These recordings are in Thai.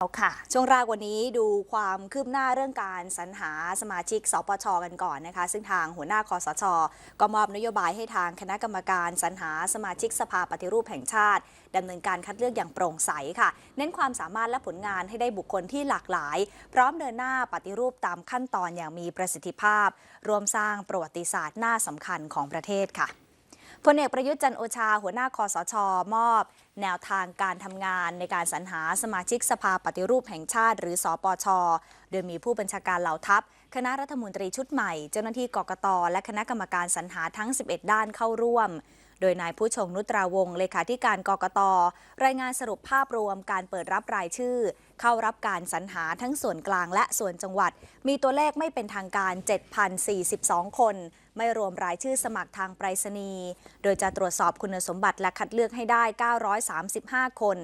เอาค่ะ ช่วงแรกวันนี้ดูความคืบหน้าเรื่องการสรรหาสมาชิก สปชกันก่อนนะคะ ซึ่งทางหัวหน้าคอสช ก็มอบนโยบายให้ทางคณะกรรมการสรรหาสมาชิกสภาปฏิรูปแห่งชาติดำเนินการคัดเลือกอย่างโปร่งใสค่ะ เน้นความสามารถและผลงานให้ได้บุคคลที่หลากหลาย พร้อมเดินหน้าปฏิรูปตามขั้นตอนอย่างมีประสิทธิภาพ รวมสร้างประวัติศาสตร์หน้าสำคัญของประเทศค่ะ พลเอกประยุทธ์จันโอชา หัวหน้าคอสช มอบ แนวทางการทำงานในการสรรหาสมาชิกสภาปฏิรูปแห่งชาติ หรือสอปช โดยมีผู้บัญชาการเหล่าทัพ คณะรัฐมนตรีชุดใหม่ เจ้าหน้าที่กกต และคณะกรรมการสรรหาทั้ง 11 ด้านเข้าร่วม โดยนายผู้ชงนุตราวงศ์เลขาธิการกกต รายงานสรุปภาพรวมการเปิดรับรายชื่อ เข้ารับการสรรหาทั้งส่วนกลางและส่วนจังหวัด มีตัวเลขไม่เป็นทางการ 7,042 คน ไม่รวมรายชื่อสมัครทางไปรษณีย์ โดยจะตรวจสอบคุณสมบัติและคัดเลือกให้ได้ 935 คน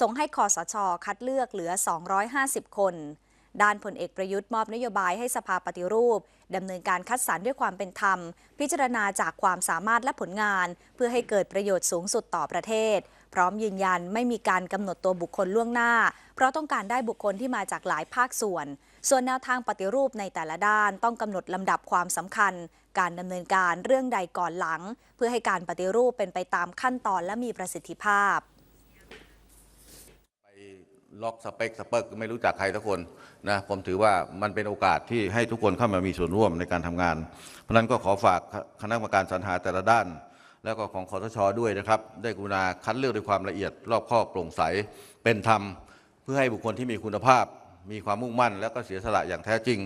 ส่งให้คอสช คัดเลือกเหลือ 250 คน ด้านพลเอกประยุทธ์มอบนโยบายให้สภาปฏิรูปดำเนินการคัดสรรด้วยความเป็นธรรม พิจารณาจากความสามารถและผลงาน เพื่อให้เกิดประโยชน์สูงสุดต่อประเทศ พร้อมยืนยันไม่มีการกำหนดตัวบุคคลล่วงหน้า เพราะต้องการได้บุคคลที่มาจากหลายภาคส่วน ส่วนแนวทางปฏิรูปในแต่ละด้านต้องกำหนดลำดับความสำคัญ การดำเนินการเรื่องใดก่อนหลัง เพื่อให้การปฏิรูปเป็นไปตามขั้นตอนและมีประสิทธิภาพ ล็อกสเปคสเปกไม่รู้จักใครทุกคนนะผมถือว่ามันเป็นโอกาสที่ให้ทุกคนเข้ามามีส่วนร่วมในการทำงาน เพราะนั้นก็ขอฝากคณะกรรมการสรรหาแต่ละด้าน แล้วก็ของคอสชด้วยนะครับ ได้กรุณาคัดเลือกด้วยความละเอียด รอบคอบโปร่งใสเป็นธรรม เพื่อให้บุคคลที่มีคุณภาพ มีความมุ่งมั่น และก็เสียสละอย่างแท้จริง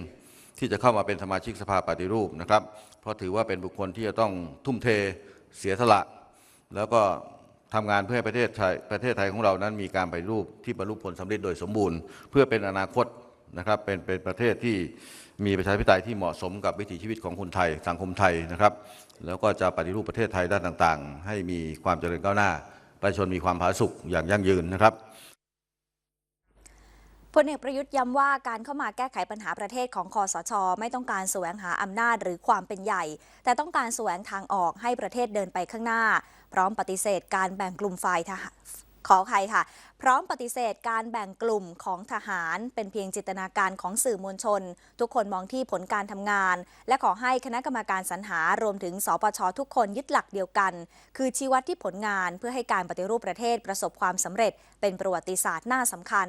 ที่จะเข้ามาเป็นสมาชิกสภาปฏิรูปนะครับ เพราะถือว่าเป็นบุคคลที่จะต้องทุ่มเทเสียสละ แล้วก็ ทำงานเพื่อให้ประเทศไทยประเทศไทยของเรานั้นมีการไปรูปที่บรรลุผลสำเร็จโดยสมบูรณ์ เพื่อเป็นอนาคตนะครับเป็นเป็นประเทศที่มีประชาธิปไตยที่เหมาะสมกับวิถีชีวิตของคนไทยสังคมไทยนะครับ แล้วก็จะปฏิรูปประเทศไทยด้านต่างๆ ให้มีความเจริญก้าวหน้า ประชาชนมีความผาสุกอย่างยั่งยืนนะครับพลเอกประยุทธ์ย้ำว่าการเข้ามาแก้ไขปัญหาประเทศของคอสช ไม่ต้องการแสวงหาอำนาจหรือความเป็นใหญ่ แต่ต้องการแสวงทางออกให้ประเทศเดินไปข้างหน้า พร้อมปฏิเสธการแบ่งกลุ่มฝ่ายทหารขอใครค่ะ พร้อมปฏิเสธการแบ่งกลุ่มของทหาร เป็นเพียงจินตนาการของสื่อมวลชน ทุกคนมองที่ผลการทำงาน และขอให้คณะกรรมการสรรหารวมถึงสปชทุกคนยึดหลักเดียวกัน คือชี้วัดที่ผลงานเพื่อให้การปฏิรูปประเทศประสบความสำเร็จ เป็นประวัติศาสตร์หน้าสำคัญ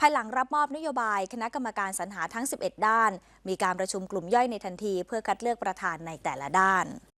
ภายหลังรับมอบนโยบาย คณะกรรมการสรรหาทั้ง 11 ด้าน มีการประชุมกลุ่มย่อยในทันที เพื่อคัดเลือกประธานในแต่ละด้าน